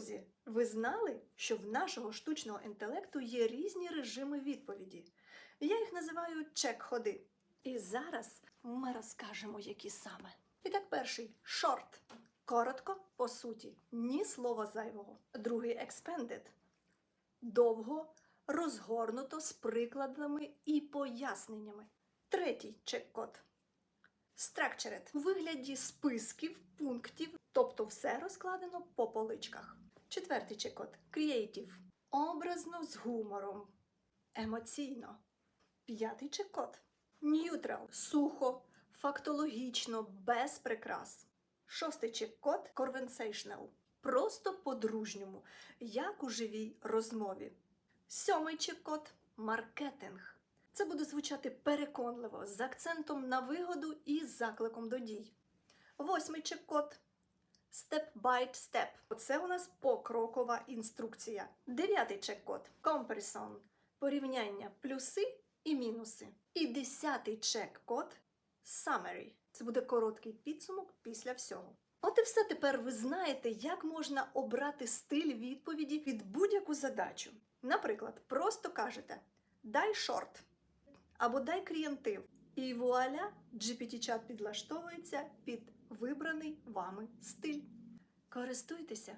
Друзі, ви знали, що в нашого штучного інтелекту є різні режими відповіді? Я їх називаю чек-ходи. І зараз ми розкажемо, які саме. І так, перший short. Коротко, по суті, ні слова зайвого. Другий expanded. Довго, розгорнуто з прикладами і поясненнями. Третій чек-код. Structured у вигляді списків, пунктів, тобто все розкладено по поличках. Четвертий чек-код Creative. Образно з гумором. Емоційно. П'ятий чек-код Neutral. Сухо, фактологічно, без прикрас. Шостий чек-код Conversational. Просто по-дружньому, як у живій розмові. Сьомий чек-код маркетинг. Це буде звучати переконливо, з акцентом на вигоду і закликом до дій. Восьмий чек-код Step by step. Це у нас покрокова інструкція. Дев'ятий чек-код Comparison. Порівняння плюси і мінуси. І десятий чек-код Summary. Це буде короткий підсумок після всього. От і все тепер ви знаєте, як можна обрати стиль відповіді під будь-яку задачу. Наприклад, просто кажете дай шорт або дай крієнтив. І вуаля, GPT-чат підлаштовується під вибраний вами стиль. Користуйтеся!